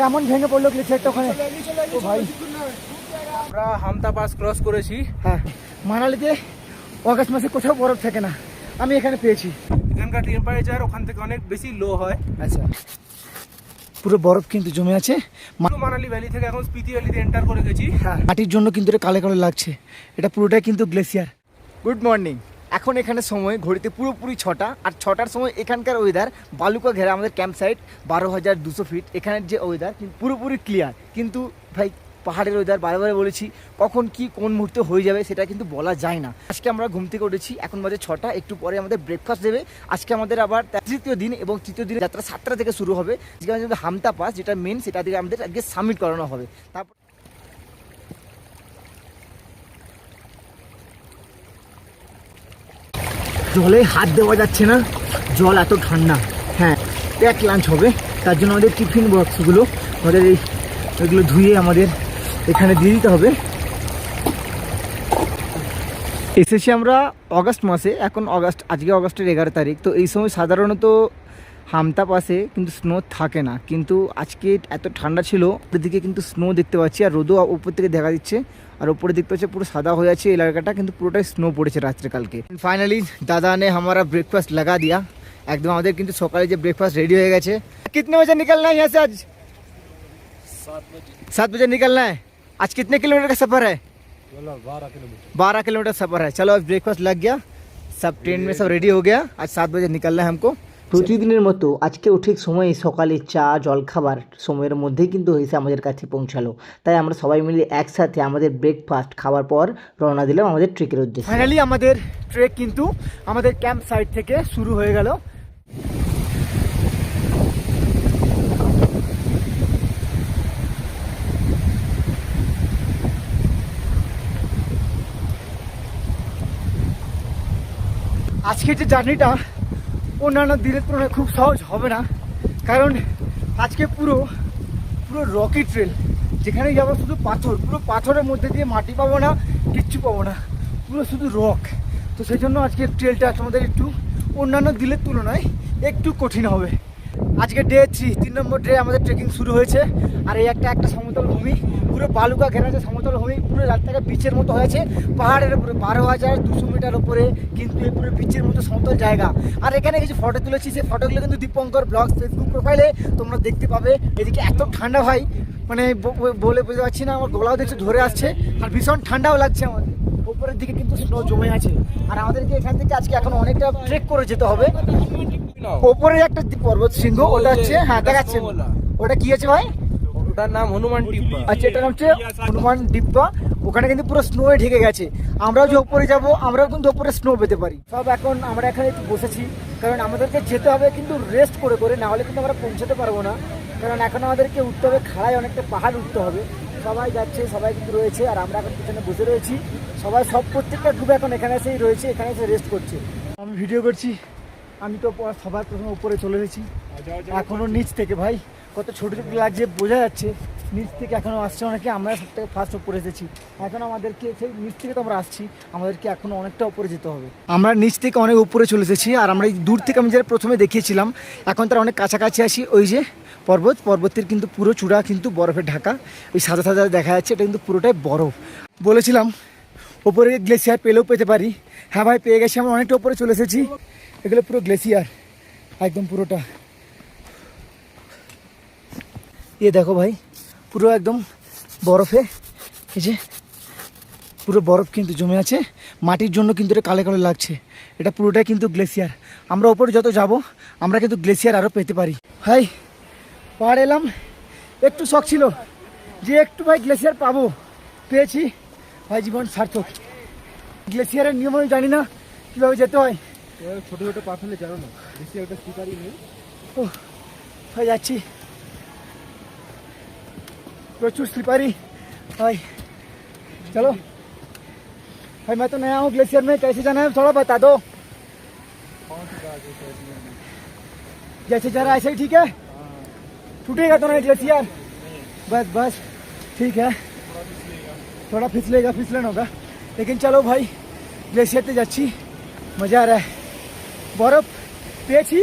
কেমন ভেঙে পড়ল গ্লেসিয়ারটা ওখানে? ও ভাই। আমরা হামতা পাস ক্রস করেছি। হ্যাঁ। মানালিতে অগাস্ট মাসে কোথাও বরফ থাকে না। আমি এখানে পেয়েছি। এখানকার টেম্পারেচার ওখান থেকে অনেক বেশি লো হয়। আচ্ছা। পুরো বরফ কিন্তু জমে আছে। মানালি ভ্যালি থেকে এখন স্পিতি ভ্যালিতে এন্টার করে গেছি। হ্যাঁ মাটির জন্য কিন্তু এটা কালো কালো লাগছে। এটা পুরোটাই কিন্তু গ্লেসিয়ার গুড মর্নিং এখন এখানে সময় ঘড়িতে পুরোপুরি ছটা, আর ছটার সময় এখানকার ওয়েদার বালুকা ঘেরা আমাদের ক্যাম্প সাইট বারো হাজার দুশো ফিট এখানের যে ওয়েদার পুরোপুরি ক্লিয়ার কিন্তু ভাই, পাহাড়ের ওয়েদার বারে বলেছি, কখন কি কোন মুহূর্তে হয়ে যাবে সেটা কিন্তু বলা যায় না। আজকে আমরা ঘুম থেকে উঠেছি, এখন বাজে ছটা, একটু পরে আমাদের ব্রেকফাস্ট দেবে। আজকে আমাদের আবার তৃতীয় দিন এবং তৃতীয় দিনের যাত্রা সাতটা থেকে শুরু হবে। যেখানে হামতা পাস যেটা মেন সেটা দিয়ে আমাদের আজকে সাবমিট করানো হবে। তারপর জলে হাত দেওয়া যাচ্ছে না। জল এত ঠান্ডা। হ্যাঁ প্যাক লাঞ্চ হবে। তার জন্য আমাদের টিফিন বক্সগুলো আমাদের এই এগুলো ধুয়ে আমাদের এখানে দিয়ে দিতে হবে। এসেছি আমরা অগাস্ট মাসে। এখন অগাস্ট আজকে অগাস্টের এগারো তারিখ। তো এই সময় সাধারণত হামতা পাশে কিন্তু স্নো থাকে না। কিন্তু আজকে এত ঠান্ডা ছিল ওপরের দিকে কিন্তু স্নো দেখতে পাচ্ছি। আর রোদও উপর থেকে দেখা দিচ্ছে। আর উপরে দেখতে পাচ্ছি পুরো সাদা হয়ে আছে এই এলাকাটা কিন্তু পুরোটাই স্নো পড়েছে রাত্রে কালকে ফাইনালি দাদা নে हमारा ব্রেকফাস্ট লাগা দিয়া একদম আমাদের কিন্তু সকালে যে ব্রেকফাস্ট রেডি হয়ে গেছে कितने बजे निकलना है यहाँ से आज सात बजे निकलना है आज कितने किलोमीटर का सफर है बारह किलोमीटर सफर है चलो अब ब्रेकफास्ट लग गया सब ट्रेन में सब रेडी हो गया आज सात बजे निकलना है हमको প্রতিদিনের মতো আজকেও ঠিক সময়ে সকালে চা জলখাবার সময়ের মধ্যেই কিন্তু হয়েছে আমাদের কাছে পৌঁছালো। তাই আমরা সবাই মিলে একসাথে আমাদের ব্রেকফাস্ট খাওয়ার পর রওনা দিলাম আমাদের ট্রেকের উদ্দেশ্যে। ফাইনালি আমাদের ট্রেক কিন্তু আমাদের ক্যাম্প সাইট থেকে শুরু হয়ে গেল। আজকের যে জার্নিটা অন্যান্য দিনের তুলনায় খুব সহজ হবে না। কারণ আজকে পুরো পুরো রকি ট্রেল যেখানে যাব শুধু পাথর, পুরো পাথরের মধ্যে দিয়ে মাটি পাবো না, কিচ্ছু পাবো না। পুরো শুধু রক তো সেই জন্য আজকের ট্রেলটা তোমাদের একটু অন্যান্য দিলের তুলনায় একটু কঠিন হবে। আজকে ডে থ্রি তিন নম্বর ডে আমাদের ট্রেকিং শুরু হয়েছে। আর এই একটা একটা সমতল ভূমি, পুরো বালুকা ঘেরা যে সমতল ভূমি, পুরো রাস্তাটা বিচের মতো হয়েছে পাহাড়ের উপরে বারো হাজার দুশো মিটার উপরে কিন্তু এই পুরো বিচের মতো সমতল জায়গা। আর এখানে কিছু ফটো তুলেছি, সেই ফটোগুলো কিন্তু দীপঙ্কর ব্লগ ফেসবুক প্রোফাইলে তোমরা দেখতে পাবে। এদিকে এত ঠান্ডা ভাই মানে বলে বুঝতে পারছি না, আমার গলাও দেখছে ধরে আসছে। আর ভীষণ ঠান্ডাও লাগছে আমাদের উপরের দিকে কিন্তু স্নো জমে আছে। আর আমাদেরকে এখান থেকে আজকে এখন অনেকটা ট্রেক করে যেতে হবে। ওপরে একটা পর্বত শৃঙ্গ ওটা হচ্ছে হ্যাঁ দেখাচ্ছে। ওটা কি আছে ভাই? ওটার নাম হনুমান টিব্বা আচ্ছা এটার নাম হচ্ছে হনুমান ডিব্বা ওখানে কিন্তু পুরো স্নোয়ে ঢেকে গেছে। আমরাও যে উপরে যাব আমরাও কিন্তু উপরে স্নো পেতে পারি। সব এখন আমরা এখানে একটু বসেছি। কারণ আমাদেরকে যেতে হবে কিন্তু রেস্ট করে করে না হলে কিন্তু আমরা পৌঁছাতে পারব না। কারণ এখন আমাদেরকে উঠতে হবে খাড়ায় অনেকটা পাহাড় উঠতে হবে। সবাই যাচ্ছে সবাই কিন্তু রয়েছে আর আমরা এখন পিছনে বসে রয়েছি। সবাই সব প্রত্যেকটা গ্রুপ এখন এখানে এসেই রয়েছে এখানে এসে রেস্ট করছে। আমি ভিডিও করছি। আমি তো সবার প্রথমে উপরে চলে এসেছি। এখনও নিচ থেকে ভাই কত ছোট ছোট লাগছে বোঝা যাচ্ছে। নিচ থেকে এখনও আসছে অনেকে আমরা সব থেকে ফার্স্ট উপরে এসেছি। এখন আমাদেরকে সেই নিচ থেকে তো আমরা আসছি আমাদেরকে এখনও অনেকটা উপরে যেতে হবে। আমরা নিচ থেকে অনেক উপরে চলে এসেছি আর আমরা এই দূর থেকে আমি যেটা প্রথমে দেখিয়েছিলাম এখন তার অনেক কাছাকাছি আসি ওই যে পর্বত পর্বতের কিন্তু পুরো চূড়া কিন্তু বরফে ঢাকা ওই সাদা সাদা দেখা যাচ্ছে এটা কিন্তু পুরোটাই বরফ। বলেছিলাম ওপরে গ্লেসিয়ার পেলেও পেতে পারি। হ্যাঁ ভাই পেয়ে গেছি আমরা অনেকটা উপরে চলে এসেছি। এগুলো পুরো গ্লেসিয়ার, একদম পুরোটা। ইয়ে দেখো ভাই, পুরো একদম বরফে, এই যে পুরো বরফ কিন্তু জমে আছে। মাটির জন্য কিন্তু এটা কালে কালো লাগছে। এটা পুরোটাই কিন্তু গ্লেসিয়ার। আমরা ওপরে যত যাব, আমরা কিন্তু গ্লেসিয়ার আরও পেতে পারি। ভাই পাহাড় এলাম। একটু শখ ছিল যে একটু ভাই গ্লেসিয়ার পাবো। পেয়েছি। ভাই, জীবন সার্থক। গ্লেসিয়ারের নিয়ম আমি জানি না কীভাবে যেতে হয়। ছোট ছোট পাথরে জানো না বেশি একটা স্পিকারই নেই ও भाई যাচ্ছি प्रचुर स्लिपरी भाई चलो भाई मैं तो नया हूँ ग्लेशियर में कैसे जाना है थोड़ा बता दो जैसे जा रहा है ऐसे ही ठीक है टूटेगा तो नहीं ग्लेशियर बस बस ठीक है थोड़ा फिसलेगा फिसलन होगा लेकिन चलो भाई গ্লেশিয়ারতে যাচ্ছি মজা আর বরফ পেয়েছি,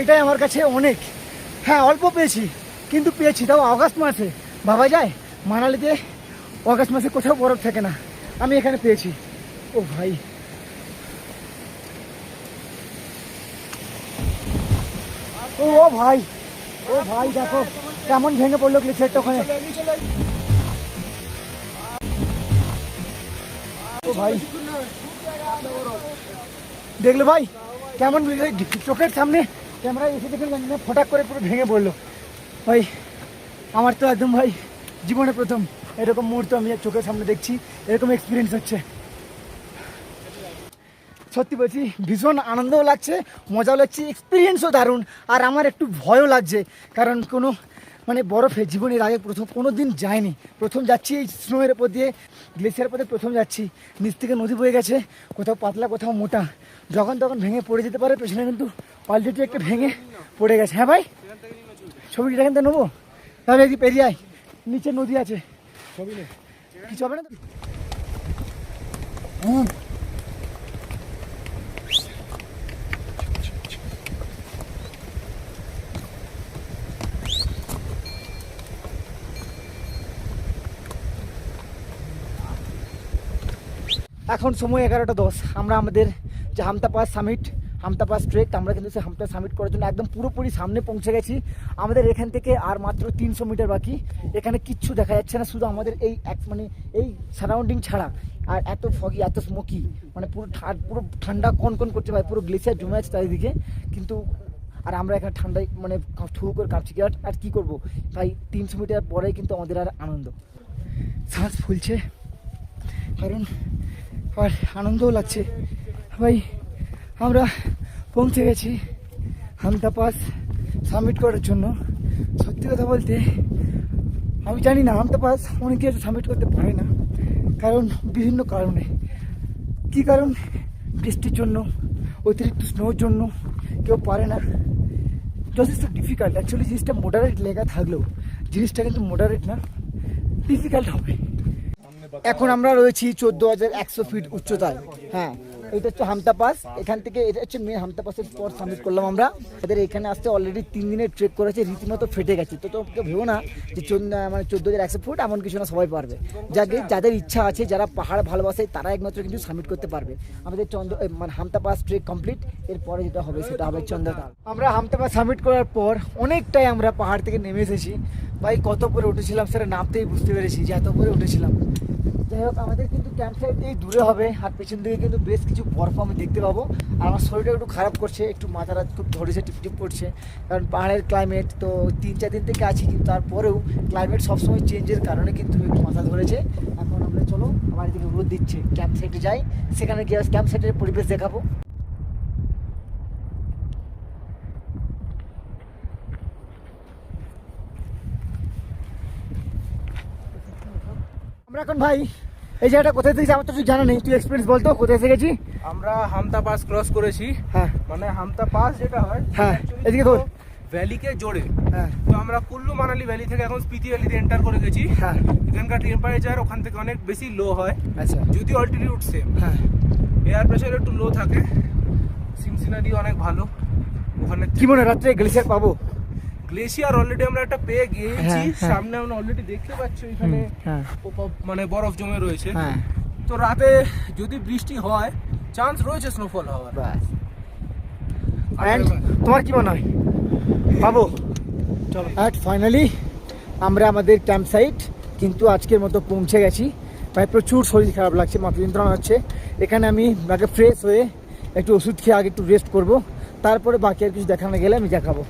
এটাই আমার কাছে অনেক। হ্যাঁ অল্প পেয়েছি, কিন্তু পেয়েছি, তাও অগাস্ট মাসে। ভাবা যায়, মানালিতে অগাস্ট মাসে কোথাও বরফ থাকে না। আমি এখানে পেয়েছি। ও ভাই। ও ভাই ও ভাই, দেখো, কেমন ভেঙে পড়ল গ্লিচারটা ওখানে। ও ভাই। দেখল ভাই? কেমন চোখের সামনে ক্যামেরা এসে দেখে ফোটাক করে পুরো ভেঙে পড়ল। ভাই, আমার তো একদম ভাই জীবনে প্রথম। এরকম মুহূর্ত আমি চোখের সামনে দেখছি, এরকম এক্সপিরিয়েন্স হচ্ছে। সত্যি বলছি, ভীষণ আনন্দও লাগছে, মজাও লাগছে এক্সপিরিয়েন্সও দারুণ। আর আমার একটু ভয়ও লাগছে, কারণ কোনো মানে বরফে জীবনের আগে প্রথম কোনো দিন যায়নি। প্রথম যাচ্ছি এই স্নোয়ের উপর দিয়ে গ্লেসিয়ার পথে প্রথম যাচ্ছি। নিচ থেকে নদী বয়ে গেছে কোথাও পাতলা কোথাও মোটা। যখন তখন ভেঙে পড়ে যেতে পারে পেছনে কিন্তু অলরেডি একটা ভেঙে পড়ে গেছে। হ্যাঁ ভাই? ছবিটা এখান থেকে নেব? তাহলে কি পেরিয়ে আয়। নিচে নদী আছে। ছবি নেই কিছু হবে না তো? এখন সময় এগারোটা দশ। আমরা আমাদের যে Hampta pass summit Hampta pass trek আমরা কিন্তু সেই হামতা সামিট করার জন্য একদম পুরোপুরি সামনে পৌঁছে গেছি। আমাদের এখান থেকে আর মাত্র তিনশো মিটার বাকি। এখানে কিচ্ছু দেখা যাচ্ছে না, শুধু আমাদের এই এক মানে এই সারাউন্ডিং ছাড়া। আর এত ফগি এত স্মোকি মানে পুরো পুরো ঠান্ডা কন কন করছে ভাই, পুরো গ্লেসিয়ার জমে আছে চারিদিকে। কিন্তু, আর আমরা এখানে ঠান্ডায় মানে ঠু করে কাঁপছি আর আর কী করব? ভাই, তিনশো মিটার পরেই কিন্তু আমাদের আর আনন্দ। শ্বাস ফুলছে। কারণ আর আনন্দও লাগছে। ভাই, আমরা পৌঁছে গেছি হামতা পাস সাবমিট করার জন্য। সত্যি কথা বলতে, আমি জানি না হামতা পাস অনেকে সাবমিট করতে পারে না, কারণ বিভিন্ন কারণে। কি কারণ? বৃষ্টির জন্য, অতিরিক্ত স্নোর জন্য, কেউ পারে না। যথেষ্ট ডিফিকাল্ট অ্যাকচুয়ালি জিনিসটা মোডারেট লেখা থাকলেও, জিনিসটা কিন্তু মোডারেট না ডিফিকাল্ট হবে। এখন আমরা রয়েছি চোদ্দ হাজার একশো ফিট উচ্চতায়। হ্যাঁ এটা হচ্ছে হামতা পাস। এখান থেকে এটা হচ্ছে মেয়ে হামতা পাসের পর সাবমিট করলাম আমরা। এদের এখানে আসতে অলরেডি তিন দিনের ট্রেক করেছে, রীতিমতো ফেটে গেছে। তো কেউ ভেবো না যে মানে চোদ্দ হাজার একশো ফুট এমন কিছু না, সবাই পারবে। যাকে যাদের ইচ্ছা আছে, যারা পাহাড় ভালোবাসে, তারা একমাত্র কিন্তু সাবমিট করতে পারবে। আমাদের চন্দ্র মানে হামতা পাস ট্রেক কমপ্লিট এরপরে যেটা হবে, সেটা হবে চন্দ্রতাল। আমরা হামতা পাস সাবমিট করার পর অনেকটাই আমরা পাহাড় থেকে নেমে এসেছি। ভাই, কত উপরে উঠেছিলাম সেটা নামতেই বুঝতে পেরেছি যে এত উপরে উঠেছিলাম। যাই হোক, আমাদের কিন্তু ক্যাম্প সাইড এই দূরে হবে, আর পেছন দিকে কিন্তু বেশ কিছু বরফ আমি দেখতে পাবো। আর আমার শরীরটা একটু খারাপ করছে, একটু মাথাটা খুব ধরেছে টিপ টিপ করছে। কারণ পাহাড়ের ক্লাইমেট তো তিন চার দিন থেকে আছি, কিন্তু তারপরেও ক্লাইমেট সবসময় চেঞ্জের কারণে কিন্তু একটু মাথা ধরেছে। এখন আমরা চলো, আমার এদিকে রোদ দিচ্ছে ক্যাম্প সাইডে যাই। সেখানে গিয়ে ক্যাম্প সাইডের পরিবেশ দেখাবো। আমরা এখন ভাই এই জায়গাটা কোথায় থেকে আমার তো কিছু জানা নেই। তুই এক্সপিরিয়েন্স বলতো কোথায় এসে গেছি আমরা হামতা পাস ক্রস করেছি। হ্যাঁ। মানে হামতা পাস যেটা হয় হ্যাঁ, এদিকে ঘোর। ভ্যালিকে জোড়ে হ্যাঁ। তো আমরা কুল্লু মানালি ভ্যালি থেকে এখন স্পিতি ভ্যালিতে এন্টার করে গেছি। হ্যাঁ। এখানকার টেম্পারেচার ওখান থেকে অনেক বেশি লো হয়। আচ্ছা। যদি অল্টিটিউড সেম হ্যাঁ। এয়ার প্রেশার একটু লো থাকে। সিনসিনারি অনেক ভালো। ওখানে কি মনে রাত্রে গ্লেসিয়ার পাবো? গ্লেশিয়ার অলরেডি আমরা একটা পেয়ে গিয়েছি। হ্যাঁ, হ্যাঁ। সামনে আমরা অলরেডি দেখতে পাচ্ছি এখানে হ্যাঁ। মানে বরফ জমে রয়েছে। তো রাতে যদি বৃষ্টি হয় চান্স রয়েছে স্নোফল হওয়ার। তোমার কি মনে হয়? পাবো চলো। অ্যাট ফাইনালি আমরা আমাদের ক্যাম্প সাইট কিন্তু আজকের মতো পৌঁছে গেছি। প্রায় প্রচুর শরীর খারাপ লাগছে মাথা যন্ত্রণা হচ্ছে। এখানে আমি আগে ফ্রেশ হয়ে একটু ওষুধ খেয়ে আগে একটু রেস্ট করব। তারপরে বাকি আর কিছু দেখানো গেলে আমি দেখাবো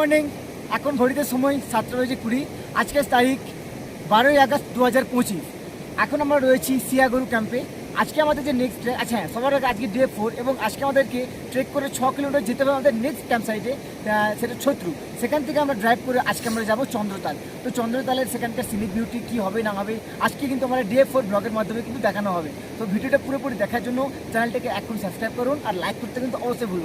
মর্নিং এখন ঘড়িতে সময় সাতটা বেজে কুড়ি। আজকের তারিখ বারোই আগস্ট দু হাজার পঁচিশ। এখন আমরা রয়েছি সিয়াগরু ক্যাম্পে আজকে আমাদের যে নেক্সট ট্রেক আচ্ছা হ্যাঁ সবার আগে আজকে ডে ফোর এবং আজকে আমাদেরকে ট্রেক করে ছ কিলোমিটার যেতে হবে আমাদের নেক্সট ক্যাম্প সাইটে সেটা ছত্রু। সেখান থেকে আমরা ড্রাইভ করে আজকে আমরা যাব চন্দ্রতাল। তো চন্দ্রতালের সেখানকার সিনিক বিউটি কী হবে, না হবে, আজকে কিন্তু আমরা ডে ফোর ব্লগের মাধ্যমে কিন্তু দেখানো হবে। তো ভিডিওটা পুরোপুরি দেখার জন্য চ্যানেলটাকে এখন সাবস্ক্রাইব করুন আর লাইক করতে কিন্তু অবশ্যই ভুলবেন।